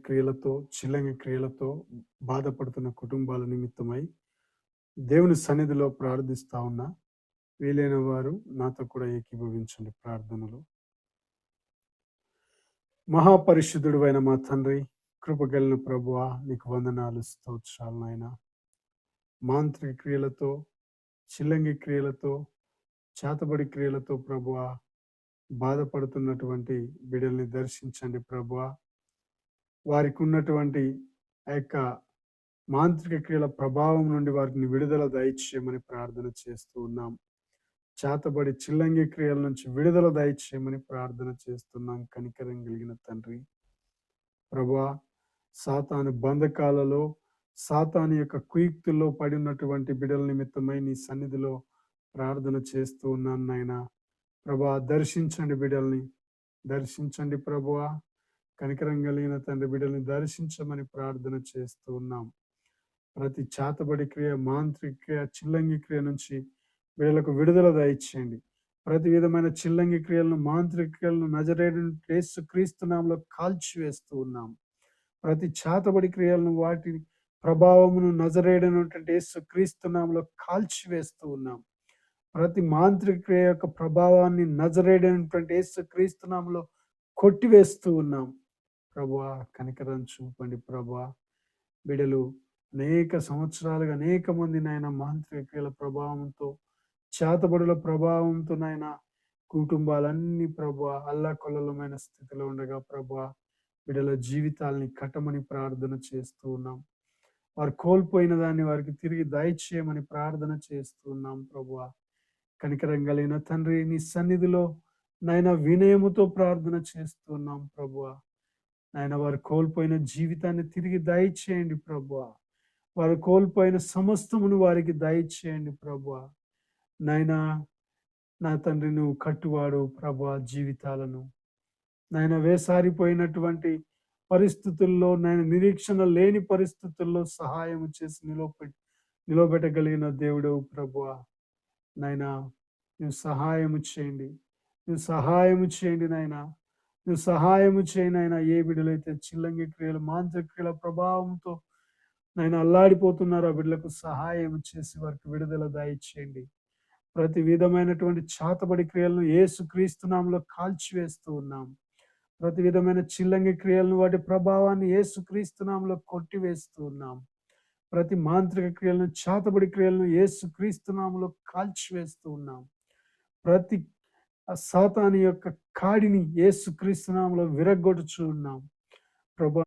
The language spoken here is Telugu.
క్రియలతో చిల్లంగి క్రియలతో బాధపడుతున్న కుటుంబాల నిమిత్తమై దేవుని సన్నిధిలో ప్రార్థిస్తా ఉన్నా. వీలైన వారు నాతో కూడా ఏకీభవించండి ప్రార్థనలు. మహాపరిశుద్ధుడు అయిన మా తండ్రి కృపగలిన ప్రభువ నీకు వందనాలు స్తోత్రాలు నాయన. మాంత్రిక క్రియలతో చిల్లంగి క్రియలతో చేతబడి క్రియలతో ప్రభువ బాధపడుతున్నటువంటి బిడ్డల్ని దర్శించండి ప్రభువ. వారికి ఉన్నటువంటి ఆ యొక్క మాంత్రిక క్రియల ప్రభావం నుండి వారిని విడుదల దయచేయమని ప్రార్థన చేస్తూ ఉన్నాం. చేతబడి చిల్లంగి క్రియల నుంచి విడుదల దయచేయమని ప్రార్థన చేస్తున్నాం కనికరం కలిగిన తండ్రి ప్రభా సాతాను బంధకాలలో సాతాను యొక్క కుయుక్తుల్లో పడి ఉన్నటువంటి బిడల నిమిత్తమై నీ సన్నిధిలో ప్రార్థన చేస్తూ ఉన్నాను నాయన. ప్రభా దర్శించండి బిడల్ని. దర్శించండి ప్రభువా కనికరం కలిగిన తండ్రి బిడ్డల్ని దర్శించమని ప్రార్థన చేస్తూ ఉన్నాం. ప్రతి చాతబడి క్రియ మాంత్రిక క్రియ చిల్లంగి క్రియ నుంచి వీళ్ళకు విడుదల దయచేయండి. ప్రతి విధమైన చిల్లంగి క్రియలను మాంత్రిక క్రియలను నజరేడు క్రీస్తునామలో క్రీస్తునాంలో కాల్చివేస్తూ ఉన్నాం. ప్రతి చాతబడి క్రియలను వాటి ప్రభావమును నజరేడనటువంటి యేసు క్రీస్తునాంలో కాల్చివేస్తూ ఉన్నాం. ప్రతి మాంత్రిక క్రియ యొక్క ప్రభావాన్ని నజరేడనటువంటి యేసు క్రీస్తునాంలో కొట్టివేస్తూ ఉన్నాం. ప్రభా కనికరం చూపండి ప్రభా. బిడలు అనేక సంవత్సరాలుగా అనేక మంది నాయన మాంత్రిక క్రియల ప్రభావంతో చేతబడుల ప్రభావంతో నాయన కుటుంబాలన్నీ ప్రభా అల్లకొల్లమైన స్థితిలో ఉండగా ప్రభా బిడల జీవితాల్ని కట్టమని ప్రార్థన చేస్తూ ఉన్నాం. వారు కోల్పోయిన దాన్ని వారికి తిరిగి దయచేయమని ప్రార్థన చేస్తూ ఉన్నాం ప్రభా. కనికరం కలిగిన తండ్రి నీ సన్నిధిలో నాయన వినయముతో ప్రార్థన చేస్తున్నాం ప్రభు. నాయన వారు కోల్పోయిన జీవితాన్ని తిరిగి దయచేయండి ప్రభు వారు కోల్పోయిన సమస్తమును వారికి దయచేయండి ప్రభు నాయనా నా తండ్రి నువ్వు కట్టువాడు ప్రభు జీవితాలను. నాయన వేసారిపోయినటువంటి పరిస్థితుల్లో నాయన నిరీక్షణ లేని పరిస్థితుల్లో సహాయం చేసి నిలబె నిలబెట్టగలిగిన దేవుడు ప్రభు నాయన నువ్వు సహాయము చేయండి. నువ్వు సహాయము చేయండి నాయనా. నువ్వు సహాయము చేయనైనా ఏ బిడ్డలైతే చిల్లంగి క్రియలు మాంత్రిక్రియల ప్రభావంతో నాయన అల్లాడిపోతున్నారు ఆ బిడ్డలకు సహాయం చేసి వారికి విడుదల దాయిచ్చేయండి. ప్రతి విధమైనటువంటి చాతబడి క్రియలను ఏసు క్రీస్తునామంలో కాల్చివేస్తూ ఉన్నాం. ప్రతి విధమైన చిల్లంగి క్రియలను వాటి ప్రభావాన్ని ఏసు క్రీస్తునామంలో కొట్టివేస్తూ ఉన్నాం. ప్రతి మాంత్రిక క్రియలను చాతబడి క్రియలను ఏసు క్రీస్తునామంలో కాల్చివేస్తూ ఉన్నాం. ప్రతి ఆ సాతాని యొక్క కాడిని ఏసు క్రీస్తునామంలో విరగొట్టుచు ఉన్నాం ప్రభా